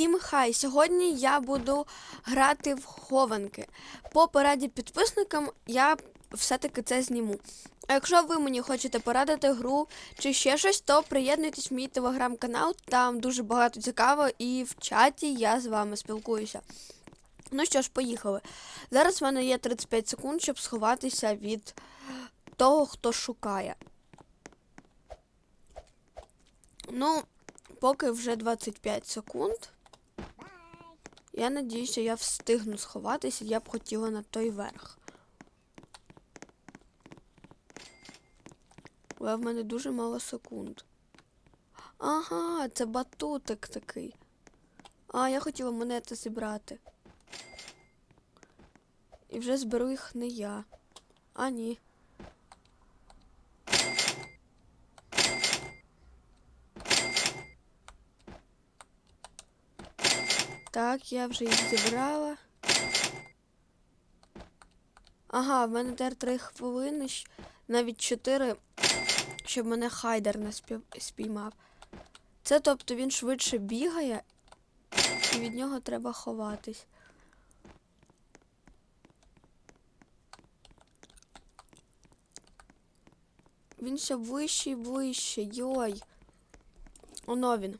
Всім хай! Сьогодні я буду грати в хованки. По пораді підписникам я все-таки це зніму. А якщо ви мені хочете порадити гру чи ще щось, то приєднуйтесь в мій телеграм-канал, там дуже багато цікаво, і в чаті я з вами спілкуюся. Ну що ж, поїхали. Зараз в мене є 35 секунд, щоб сховатися від того, хто шукає. Ну, поки вже 25 секунд. Я надіюся, я встигну сховатися, я б хотіла на той верх. Але в мене дуже мало секунд. Ага, це батутик такий. А, я хотіла монети зібрати. І вже зберу їх не я. А, ні. Так, я вже їх зібрала. Ага, в мене тепер 3 хвилини, навіть 4, щоб мене хайдер не спіймав. Це тобто він швидше бігає, і від нього треба ховатись. Він все вище і ближче. Йой. Оно він.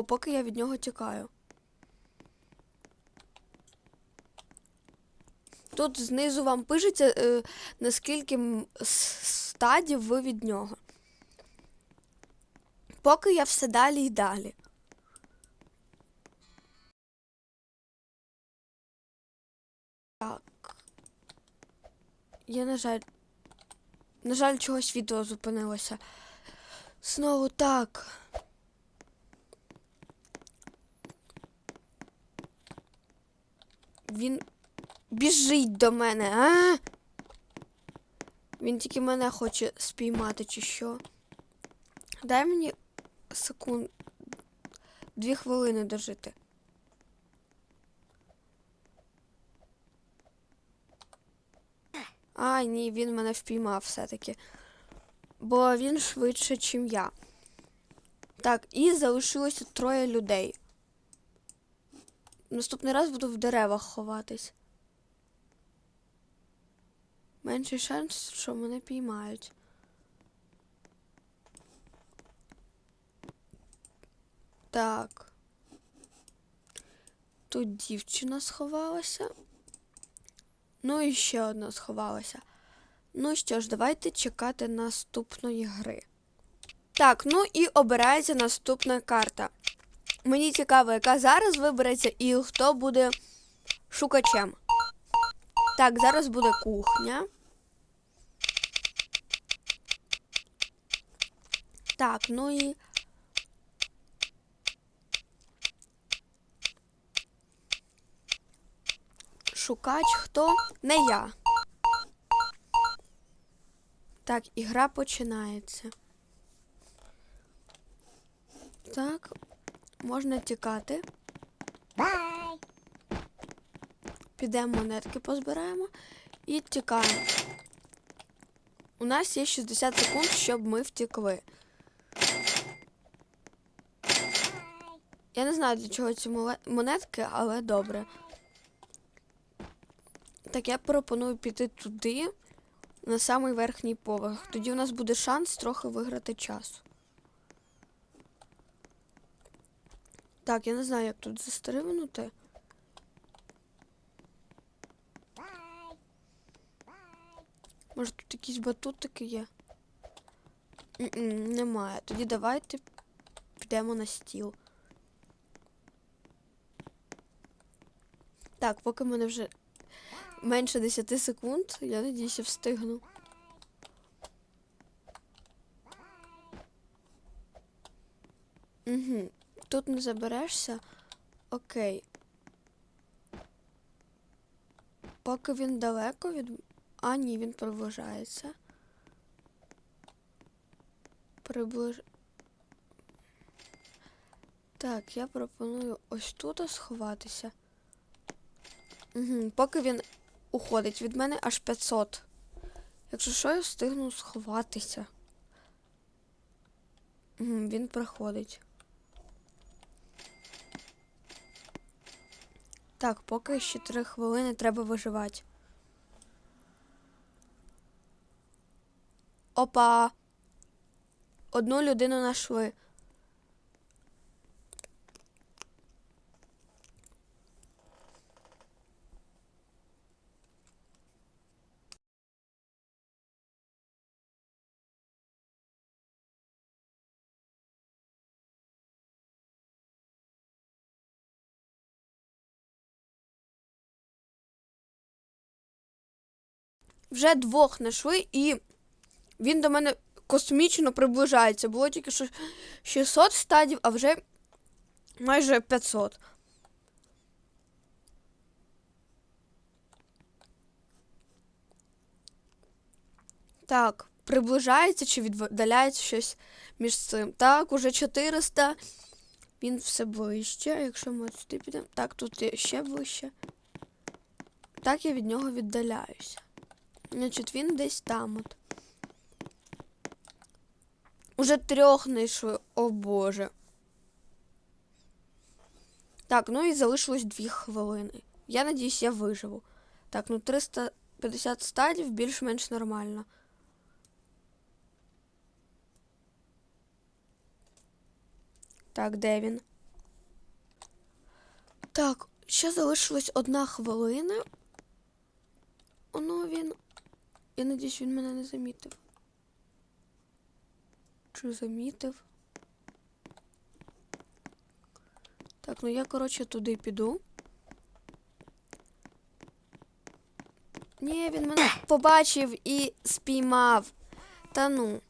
О, поки я від нього тікаю. Тут знизу вам пишеться, е, наскільки стадів ви від нього. Поки я все далі і далі. Так. Я, на жаль. На жаль, чогось відео зупинилося. Знову так. Він біжить до мене, а? Він тільки мене хоче спіймати, чи що. Дай мені секунд. Дві хвилини дожити. А, ні, він мене впіймав все-таки. Бо він швидше, чим я. Так, і залишилося троє людей. Наступний раз буду в деревах ховатись. Менший шанс, що мене піймають. Так. Тут дівчина сховалася. Ну і ще одна сховалася. Ну що ж, давайте чекати наступної гри. Так, ну і обирається наступна карта. Мені цікаво, яка зараз вибереться і хто буде шукачем. Так, зараз буде кухня. Так, ну і. Шукач хто? Не я. Так, ігра починається. Так, можна тікати. Bye. Підемо монетки позбираємо і тікаємо. У нас є 60 секунд, щоб ми втікли. Я не знаю, для чого ці монетки, але добре. Так, я пропоную піти туди, на самий верхній поверх. Тоді у нас буде шанс трохи виграти часу. Так, я не знаю, як тут застрибнути. Може тут якісь батутики є? М-м, немає. Тоді давайте підемо на стіл. Так, поки в мене вже менше 10 секунд, я надіюся встигну. Угу. Тут не заберешся. Окей. Поки він далеко від. А, ні, він приближається. Приближ... Так, я пропоную ось тут сховатися. Угу. Поки він уходить від мене аж 500. Якщо що, я встигну сховатися. Угу, він приходить. Так, поки ще три хвилини треба виживати. Опа. Одну людину знайшли. Вже двох знайшли, і він до мене космічно приближається. Було тільки що 600 стадів, а вже майже 500. Так, приближається чи віддаляється щось між цим. Так, уже 400. Він все ближче. Якщо ми сюди підемо. Так, тут ще ближче. Так, я від нього віддаляюся. Значить, він десь там от. Уже трьох знайшли. О боже. Так, ну і залишилось дві хвилини. Я надіюсь, я виживу. Так, ну 350 стадів більш-менш нормально. Так, де він? Так, ще залишилась одна хвилина. Оно він. Я надіюсь, він мене не замітив. Чи замітив? Так, ну я, коротше, туди піду. Ні, він мене побачив і спіймав. Та ну.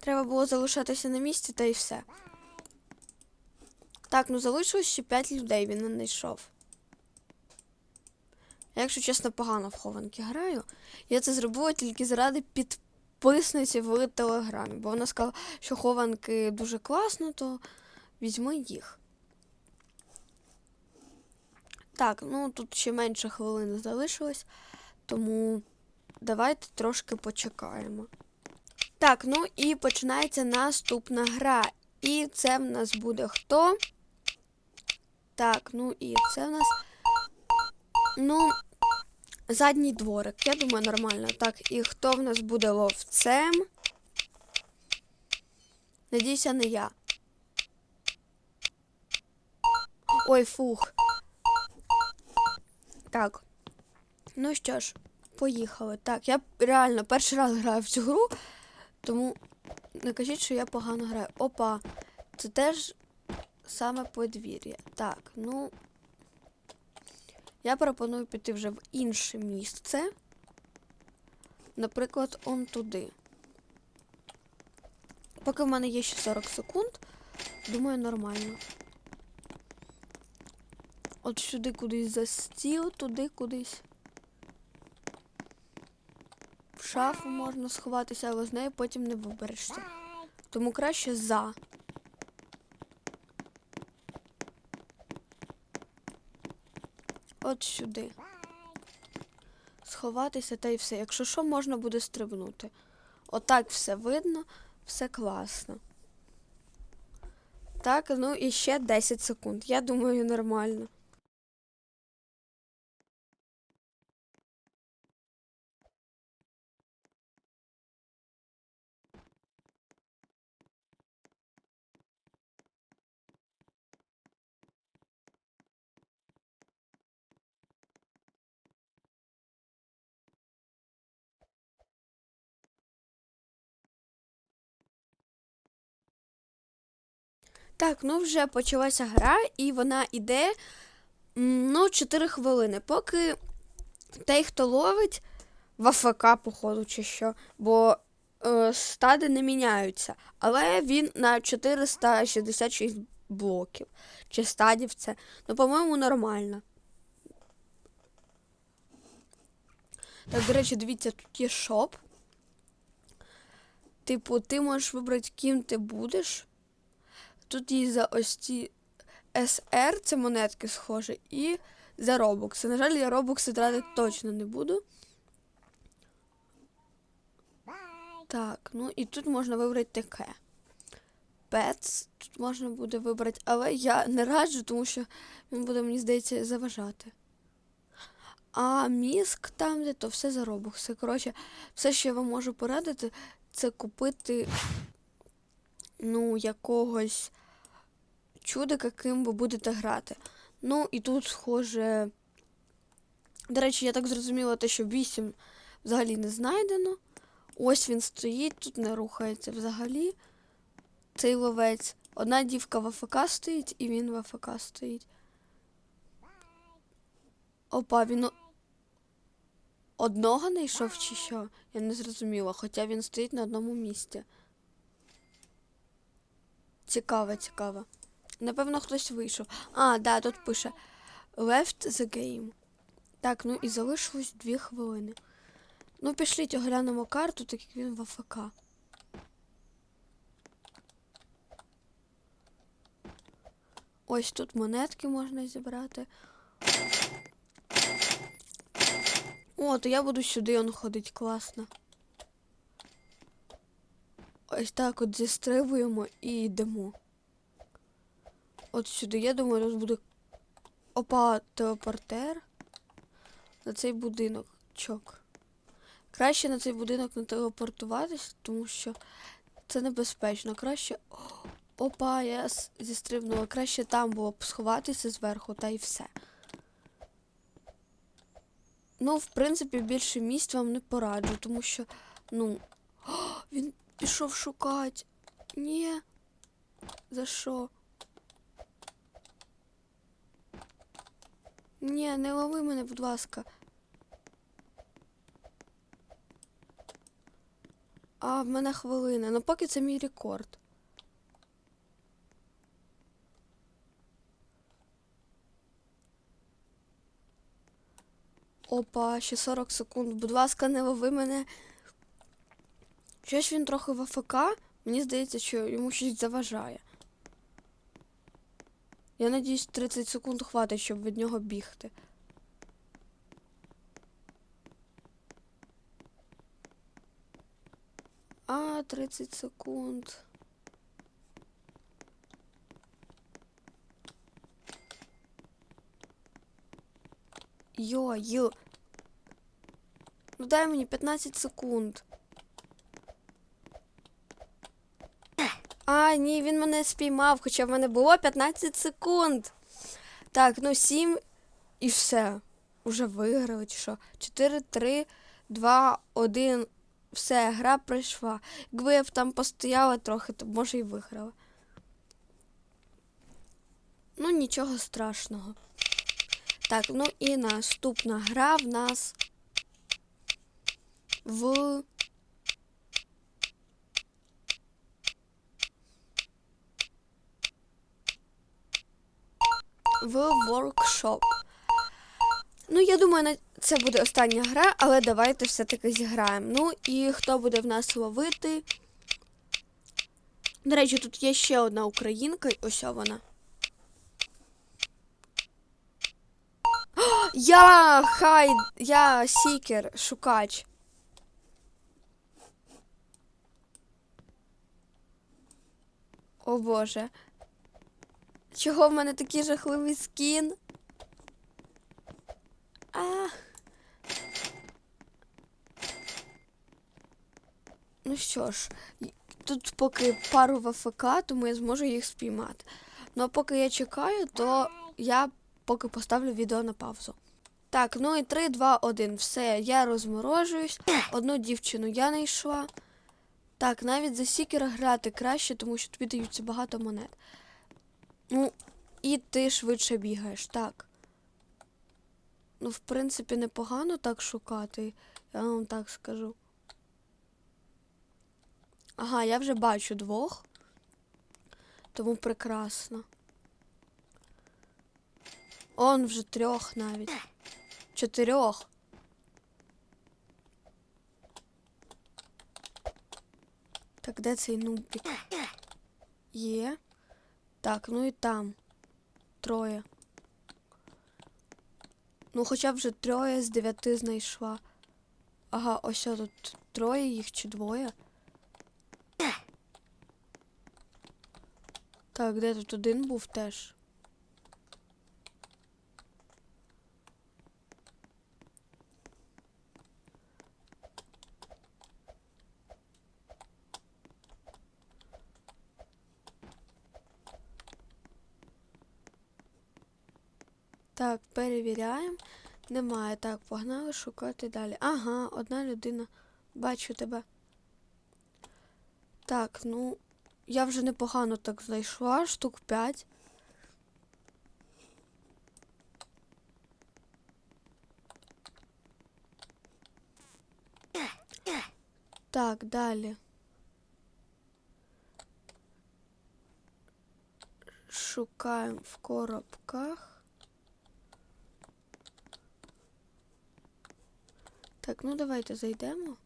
Треба було залишатися на місці та й все. Так, ну залишилось ще 5 людей, він не знайшов. Якщо чесно, погано в хованки граю. Я це зробила тільки заради підписниці в телеграмі, бо вона сказала, що хованки дуже класно, то візьми їх. Так, ну тут ще менше хвилини залишилось, тому давайте трошки почекаємо. Так, ну і починається наступна гра. І це в нас буде хто? Так, ну і це в нас. Ну, задній дворик. Я думаю, нормально. Так, і хто в нас буде ловцем? Надіюся, не я. Ой, фух. Так. Ну що ж, поїхали. Так, я реально перший раз граю в цю гру, тому не кажіть, що я погано граю. Опа, це теж саме подвір'я. Так, ну. Я пропоную піти вже в інше місце. Наприклад, он туди. Поки в мене є ще 40 секунд, думаю, нормально. От сюди кудись за стіл, туди кудись. В шафу можна сховатися, але з нею потім не виберешся. Тому краще за. От сюди. Сховатися та й все. Якщо що, можна буде стрибнути. Отак все видно, все класно. Так, ну і ще 10 секунд. Я думаю, нормально. Так, ну вже почалася гра, і вона йде ну, 4 хвилини. Поки той, хто ловить в АФК, походу, чи що, бо е, стади не міняються. Але він на 466 блоків. Чи стадів це. Ну, по-моєму, нормально. Так, до речі, дивіться, тут є шоп. Типу, ти можеш вибрати, ким ти будеш. Тут є за ось ці SR, це монетки схожі, і за робокси. На жаль, я робокси тратити точно не буду. Так, ну і тут можна вибрати таке. Pets тут можна буде вибрати, але я не раджу, тому що він буде, мені здається, заважати. А мізк там, де то все за робокси. Коротше, все, що я вам можу порадити, це купити ну, якогось чудика, ким ви будете грати. Ну, і тут схоже. До речі, я так зрозуміла, те, що 8 взагалі не знайдено. Ось він стоїть, тут не рухається взагалі. Цей ловець. Одна дівка в АФК стоїть, і він в АФК стоїть. Опа, він одного знайшов чи що? Я не зрозуміла, хоча він стоїть на одному місці. Цікаво, цікаво. Напевно, хтось вийшов. А, да, тут пише Left the game. Так, ну і залишилось дві хвилини. Ну, пішліть оглянемо карту, так як він в АФК. Ось тут монетки можна зібрати. О, то я буду сюди он ходить, класно. Ось так от зістрибуємо і йдемо. От сюди, я думаю, тут буде опа телепортер на цей будинок. Чок. Краще на цей будинок не телепортуватись, тому що це небезпечно. Краще. Опа, я зістрибнула. Краще там було б сховатися зверху, та й все. Ну, в принципі, більше місць вам не пораджу, тому що, ну. О, він пішов шукати. Ні. За що? Ні, не лови мене, будь ласка. А в мене хвилина. Ну поки це мій рекорд. Опа, ще 40 секунд. Будь ласка, не лови мене. Щось він трохи в АФК. Мені здається, що йому щось заважає. Я надіюсь, 30 секунд хватить, щоб від нього бігти. А, 30 секунд. Йо-йо. Ну дай мені 15 секунд. А, ні, він мене спіймав, хоча в мене було 15 секунд. Так, ну 7 і все. Уже виграли, чи що? 4, 3, 2, 1. Все, гра пройшла. Якби я б там постояла трохи, то може і виграла. Ну, нічого страшного. Так, ну і наступна гра в нас в. В воркшоп. Ну, я думаю, це буде остання гра, але давайте все-таки зіграємо. Ну і хто буде в нас ловити? До речі, тут є ще одна українка, ось вона. Я хай, я сікер, шукач. О боже. Чого в мене такий жахливий скін? А. Ну що ж, тут поки пару в АФК, тому я зможу їх спіймати. Ну а поки я чекаю, то я поки поставлю відео на паузу. Так, ну і 3, 2, 1. Все, я розморожуюсь. Одну дівчину я знайшла. Так, навіть за сікера грати краще, тому що тобі даються багато монет. Ну, і ти швидше бігаєш, так. Ну, в принципі, непогано так шукати, я вам так скажу. Ага, я вже бачу двох. Тому прекрасно. Он вже трьох навіть. Чотирьох. Так, де цей нубік? Є. Так, ну і там. Троє. Ну, хоча б вже троє з дев'яти знайшла. Ага, ось тут троє їх чи двоє. Так, де тут один був теж. Так, перевіряємо. Немає. Так, погнали шукати далі. Ага, одна людина. Бачу тебе. Так, ну, я вже непогано так знайшла, штук 5. Так, далі. Шукаємо в коробках. Так, ну давайте зайдемо.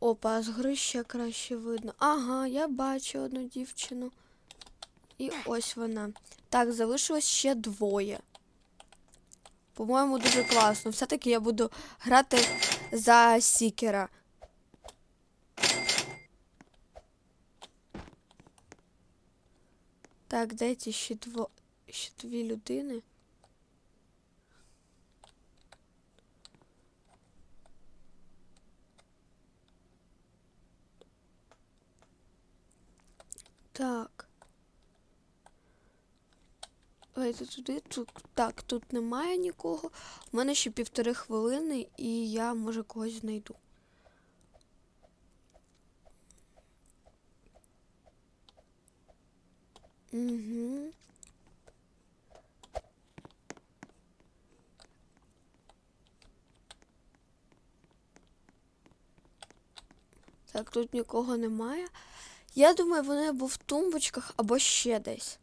Опа, з гри ще краще видно. Ага, я бачу одну дівчину. І ось вона. Так, залишилось ще двоє. По-моєму, дуже класно. Все-таки я буду грати за Сікера. Так, дайте ще, дво... ще дві людини. Так. Давайте туди. Тут, так, тут немає нікого. У мене ще півтори хвилини, і я може когось знайду. Угу. Так, тут нікого немає. Я думаю, вони або в тумбочках, або ще десь.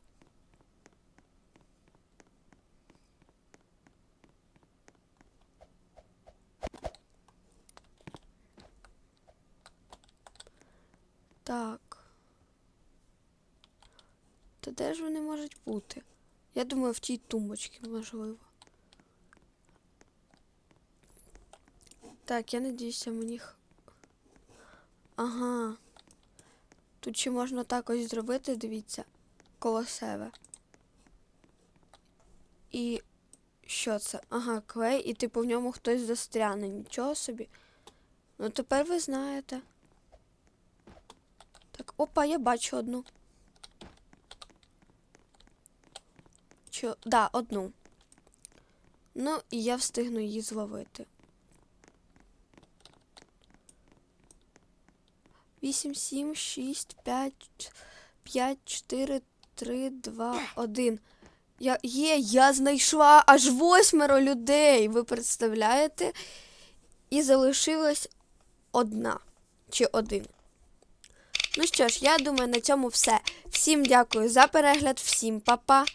Так. Та де ж вони можуть бути? Я думаю, в тій тумбочці, можливо. Так, я надіюся, мені. Ага. Тут ще можна так ось зробити, дивіться, коло себе. І що це? Ага, клей, і типу в ньому хтось застряне. Нічого собі. Ну тепер ви знаєте. Так, опа, я бачу одну. Чо... Да, одну. Ну, і я встигну її зловити. Вісім, сім, шість, п'ять, п'ять, чотири, три, два, один. Я, є, я знайшла аж восьмеро людей. Ви представляєте? І залишилась одна чи один. Ну що ж, я думаю, на цьому все. Всім дякую за перегляд, всім па-па.